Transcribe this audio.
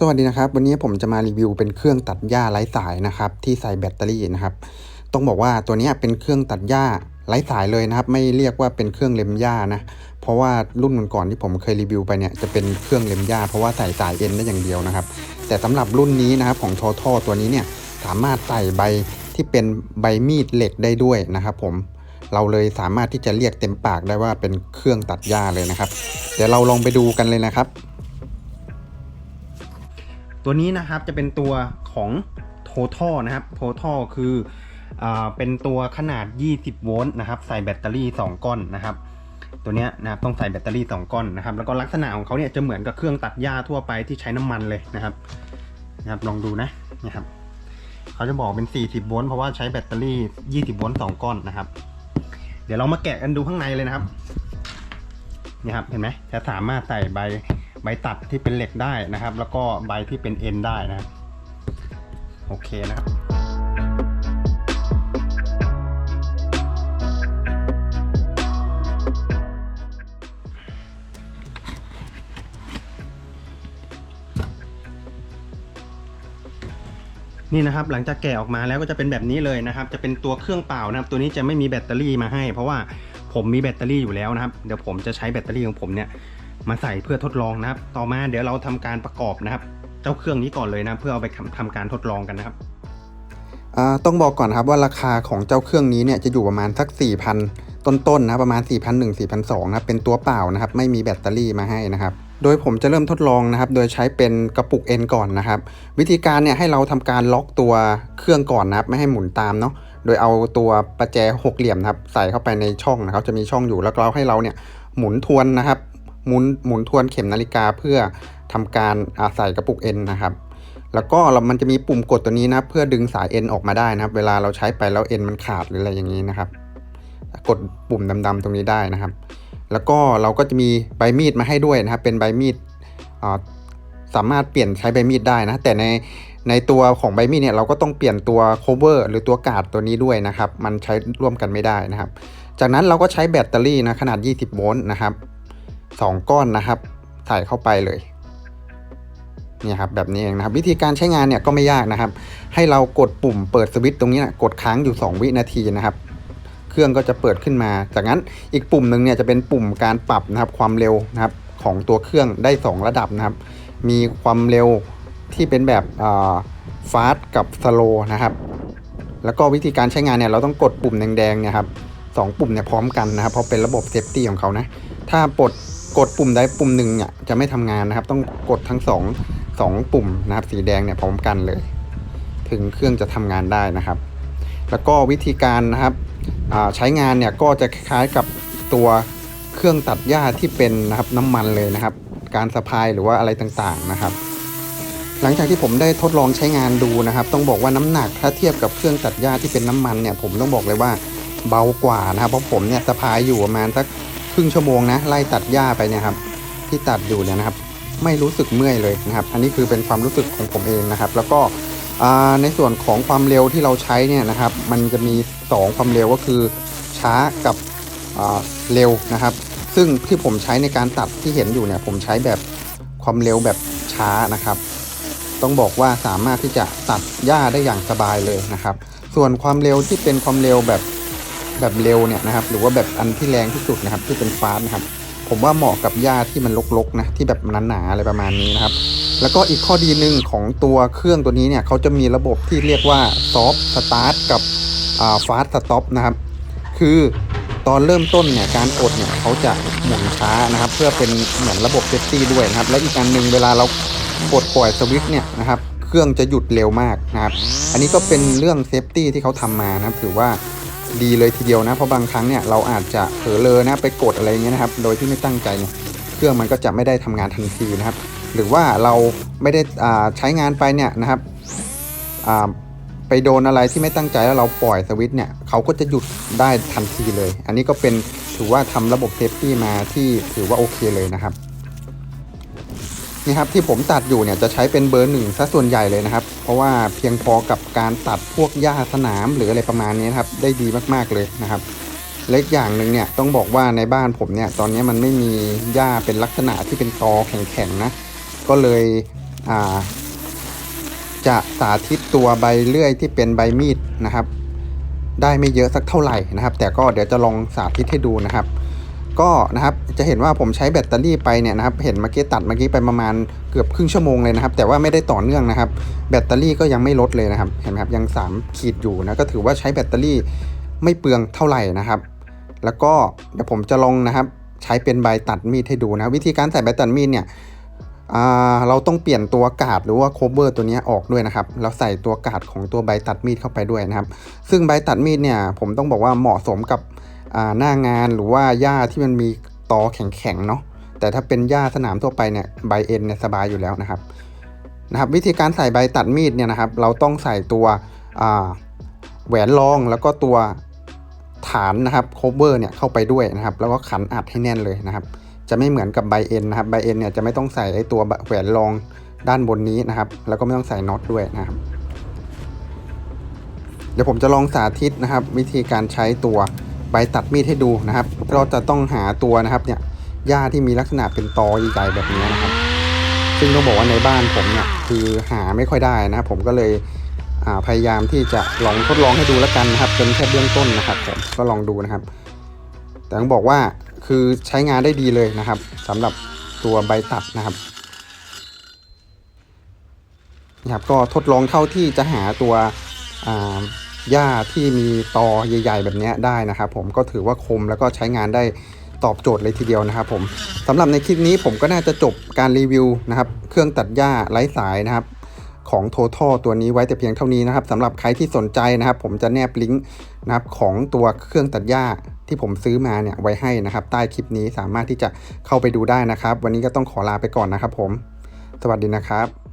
สวัสดีนะครับ วันนี้ผมจะมารีวิวเป็นเครื่องตัดหญ้าไร้สายนะครับ ที่ใส่แบตเตอรี่นะครับ ต้องบอกว่าตัวนี้เป็นเครื่องตัดหญ้าไร้สายเลยนะครับ ไม่เรียกว่าเป็นเครื่องเล็มหญ้านะ เพราะว่ารุ่นก่อนที่ผมเคยรีวิวไปเนี่ยจะเป็นเครื่องเล็มหญ้าเพราะว่าใส่สายเอ็นได้อย่างเดียวนะครับ แต่สำหรับรุ่นนี้นะครับของทอท่อตัวนี้เนี่ยสามารถใส่ใบที่เป็นใบมีดเหล็กได้ด้วยนะครับ ผมเราเลยสามารถที่จะเรียกเต็มปากได้ว่าเป็นเครื่องตัดหญ้าเลยนะครับ เดี๋ยวเราลองไปดูกันเลยนะครับ ตัวนี้นะครับจะเป็นตัวของ Total นะครับ Total คืออเป็นตัวขนาด 20 โวลต์นะครับ ใส่แบตเตอรี่ 2 ก้อนนะครับ ตัวนี้นะครับต้องใส่แบตเตอรี่ 2 ก้อนนะครับ แล้วก็ลักษณะของเขาเนี่ยจะเหมือนกับเครื่องตัดหญ้าทั่วไปที่ใช้น้ำมันเลยนะครับนะครับ ลองดูนะนี่ครับเขาจะบอกเป็น 40 โวลต์เพราะว่าใช้แบตเตอรี่ 20 โวลต์ 2 ก้อนนะครับ เดี๋ยวเรามาแกะกันดูข้างในเลยนะครับนี่ครับเห็นไหมจะสามารถใส่ใบ ใบตัดที่เป็นเหล็กได้นะครับ แล้วก็ใบที่เป็นเอ็นได้นะครับโอเคนะครับนี่นะครับหลังจากแกะออกมาแล้วก็จะเป็นแบบนี้เลยนะครับ จะเป็นตัวเครื่องเปล่านะครับ ตัวนี้จะไม่มีแบตเตอรี่มาให้ เพราะว่าผมมีแบตเตอรี่อยู่แล้วนะครับ เดี๋ยวผมจะใช้แบตเตอรี่ของผมเนี่ย มาใส่เพื่อทดลองนะครับ ต่อมาเดี๋ยวเราทำการประกอบนะครับ เจ้าเครื่องนี้ก่อนเลยนะเพื่อเอาไปทำทำการทดลองกันนะครับต้องบอกก่อนครับว่าราคาของเจ้าเครื่องนี้เนี่ยจะอยู่ประมาณสัก 4,000 ต้นๆนะประมาณ4,100 4,200นะเป็นตัวเปล่านะครับ ไม่มีแบตเตอรี่มาให้นะครับ โดยผมจะเริ่มทดลองนะครับ โดยใช้เป็นกระปุก N ก่อนนะครับ วิธีการเนี่ยให้เราทำการล็อกตัวเครื่องก่อนนะครับไม่ให้หมุนตามเนาะโดยเอาตัวประแจหกเหลี่ยมนะครับ ใส่เข้าไปในช่องนะครับจะมีช่องอยู่แล้วเราให้เราเนี่ยหมุนทวนนะครับ หมุนหมุนทวนเข็มนาฬิกาเพื่อทำการอาใส่กระปุก N นนะครับ แล้วก็เรามันจะมีปุ่มกดตัวนี้นะเพื่อดึงสาย N ออกมาได้นะครับ เวลาเราใช้ไปแล้ว N มันขาดหรืออะไรอย่างนี้นะครับ กดปุ่มดำๆตรงนี้ได้นะครับ แล้วก็เราก็จะมีใบมีดมาให้ด้วยนะครับ เป็นใบมีดสามารถเปลี่ยนใช้ใบมีดได้นะ แต่ในในตัวของใบมีดเนี่ยเราก็ต้องเปลี่ยนตัว cover หรือตัวกาดตัวนี้ด้วยนะครับ มันใช้ร่วมกันไม่ได้นะครับ จากนั้นเราก็ใช้แบตเตอรี่นะขนาด 20 โวลต์นะครับ 2 ก้อนนะครับ ใส่เข้าไปเลยเนี่ยครับแบบนี้เองนะครับ วิธีการใช้งานเนี่ยก็ไม่ยากนะครับ ให้เรากดปุ่มเปิดสวิตช์ตรงนี้นะกดค้างอยู่ 2 วินาทีนะครับ เครื่องก็จะเปิดขึ้นมา จากนั้นอีกปุ่มหนึ่งเนี่ยจะเป็นปุ่มการปรับนะครับความเร็วนะครับของตัวเครื่องได้ 2 ระดับนะครับ มีความเร็วที่เป็นแบบฟาสต์กับสโลนะครับ แล้วก็วิธีการใช้งานเนี่ยเราต้องกดปุ่มแดงๆเนี่ยครับสองปุ่มเนี่ยพร้อมกันนะครับเพราะเป็นระบบเซฟตี้ของเขานะถ้าปลด กดปุ่มใดปุ่มหนึ่งเนี่ยจะไม่ทำงานนะครับ ต้องกดทั้งสองสองปุ่มนะครับสีแดงเนี่ยพร้อมกันเลย ถึงเครื่องจะทำงานได้นะครับ แล้วก็วิธีการนะครับใช้งานเนี่ยก็จะคล้ายกับตัวเครื่องตัดหญ้าที่เป็นนะครับน้ำมันเลยนะครับ การสะพายหรือว่าอะไรต่างๆนะครับ หลังจากที่ผมได้ทดลองใช้งานดูนะครับ ต้องบอกว่าน้ำหนักถ้าเทียบกับเครื่องตัดหญ้าที่เป็นน้ำมันเนี่ยผมต้องบอกเลยว่าเบากว่านะครับเพราะผมเนี่ยสะพายอยู่ประมาณสัก ครึ่งชั่วโมงนะไล่ตัดหญ้าไปเนี่ยครับที่ตัดอยู่เนี่ยนะครับ ไม่รู้สึกเมื่อยเลยนะครับ อันนี้คือเป็นความรู้สึกของผมเองนะครับ แล้วก็ในส่วนของความเร็วที่เราใช้เนี่ยนะครับ มันจะมี 2 ความเร็วก็คือช้ากับเร็วนะครับ ซึ่งที่ผมใช้ในการตัดที่เห็นอยู่เนี่ย ผมใช้แบบความเร็วแบบช้านะครับ ต้องบอกว่าสามารถที่จะตัดหญ้าได้อย่างสบายเลยนะครับ ส่วนความเร็วที่เป็นความเร็วแบบ แบบเร็วเนี่ยนะครับหรือว่าแบบอันที่แรงที่สุดนะครับที่เป็นฟาสต์นะครับ ผมว่าเหมาะกับหญ้าที่มันรกๆนะที่แบบหนาๆอะไรประมาณนี้นะครับ แล้วก็อีกข้อดีหนึ่งของตัวเครื่องตัวนี้เนี่ยเขาจะมีระบบที่เรียกว่าซอฟสตาร์ทกับฟาสสต็อปนะครับ คือตอนเริ่มต้นเนี่ยการกดเนี่ยเขาจะหมุนช้านะครับ เพื่อเป็นเหมือนระบบเซฟตี้ด้วยนะครับ และอีกอันหนึ่งเวลาเรากดปล่อยสวิตช์เนี่ยนะครับ เครื่องจะหยุดเร็วมากนะครับ อันนี้ก็เป็นเรื่องเซฟตี้ที่เขาทำมานะครับถือว่า ดีเลยทีเดียวนะ เพราะบางครั้งเนี่ยเราอาจจะเผลอเลอนะไปกดอะไรเงี้ยนะครับ โดยที่ไม่ตั้งใจเนี่ยเครื่องมันก็จะไม่ได้ทำงานทันทีนะครับ หรือว่าเราไม่ได้อ่าใช้งานไปเนี่ยนะครับอ่าไปโดนอะไรที่ไม่ตั้งใจแล้วเราปล่อยสวิตช์เนี่ยเขาก็จะหยุดได้ทันทีเลย อันนี้ก็เป็นถือว่าทำระบบเซฟตี้มาที่ถือว่าโอเคเลยนะครับ นี่ครับที่ผมตัดอยู่เนี่ยจะใช้เป็นเบอร์หนึ่งซะส่วนใหญ่เลยนะครับ เพราะว่าเพียงพอกับการตัดพวกหญ้าสนามหรืออะไรประมาณนี้นครับได้ดีมากๆเลยนะครับเล็กอย่างหนึ่งเนี่ยต้องบอกว่าในบ้านผมเนี่ยตอนนี้มันไม่มีหญ้าเป็นลักษณะที่เป็นตอแข็งๆนะก็เลยจะสาธิตตัวใบเลื่อยที่เป็นใบมีดนะครับ ได้ไม่เยอะสักเท่าไหร่นะครับ แต่ก็เดี๋ยวจะลองสาธิตให้ดูนะครับ ก็นะครับจะเห็นว่าผมใช้แบตเตอรี่ไปเนี่ยนะครับเห็นเมื่อกี้ตัดเมื่อกี้ไปประมาณเกือบครึ่งชั่วโมงเลยนะครับ แต่ว่าไม่ได้ต่อเนื่องนะครับ แบตเตอรี่ก็ยังไม่ลดเลยนะครับ เห็นไหมครับยัง 3 ขีดอยู่นะก็ถือว่าใช้แบตเตอรี่ไม่เปลืองเท่าไหร่นะครับ แล้วก็เดี๋ยวผมจะลองนะครับใช้เป็นใบตัดมีดให้ดูนะวิธีการใส่ใบตัดมีดเนี่ยเราต้องเปลี่ยนตัวกาดหรือว่าโคเวอร์ตัวนี้ออกด้วยนะครับแล้วใส่ตัวกาดของตัวใบตัดมีดเข้าไปด้วยนะครับ ซึ่งใบตัดมีดเนี่ยผมต้องบอกว่าเหมาะสมกับ หน้างานหรือว่าหญ้าที่มันมีตอแข็งๆเนาะแต่ถ้าเป็นหญ้าสนามทั่วไปเนี่ยใบเอ็นเนี่ยสบายอยู่แล้วนะครับนะครับ วิธีการใส่ใบตัดมีดเนี่ยนะครับ เราต้องใส่ตัวแหวนรองแล้วก็ตัวฐานนะครับโคเวอร์เนี่ยเข้าไปด้วยนะครับ แล้วก็ขันอัดให้แน่นเลยนะครับ จะไม่เหมือนกับใบเอ็นนะครับใบเอ็นเนี่ยจะไม่ต้องใส่ไอ้ตัวแหวนรองด้านบนนี้นะครับ แล้วก็ไม่ต้องใส่น็อตด้วยนะครับ เดี๋ยวผมจะลองสาธิตนะครับ วิธีการใช้ตัว ใบตัดมีดให้ดูนะครับ เราจะต้องหาตัวนะครับเนี่ยหญ้าที่มีลักษณะเป็นตอใหญ่ๆแบบนี้นะครับ ซึ่งต้องบอกว่าในบ้านผมเนี่ยคือหาไม่ค่อยได้นะครับผมก็เลยพยายามที่จะลองทดลองให้ดูแล้วกันนะครับ เป็นแค่เบื้องต้นนะครับผมก็ลองดูนะครับ แต่ต้องบอกว่าคือใช้งานได้ดีเลยนะครับสำหรับตัวใบตัดนะครับนะครับก็ทดลองเท่าที่จะหาตัวอ่า หญ้าที่มีตอใหญ่ ๆ แบบนี้ได้นะครับผมก็ถือว่าคมแล้วก็ใช้งานได้ตอบโจทย์เลยทีเดียวนะครับผมสำหรับในคลิปนี้ผมก็น่าจะจบการรีวิวนะครับเครื่องตัดหญ้าไร้สายนะครับของ Total ตัวนี้ไว้แต่เพียงเท่านี้นะครับสำหรับใครที่สนใจนะครับ ผมจะแนบลิงก์นะครับของตัวเครื่องตัดหญ้าที่ผมซื้อมาเนี่ยไว้ให้นะครับ ใต้คลิปนี้สามารถที่จะเข้าไปดูได้นะครับ วันนี้ก็ต้องขอลาไปก่อนนะครับผม สวัสดีนะครับ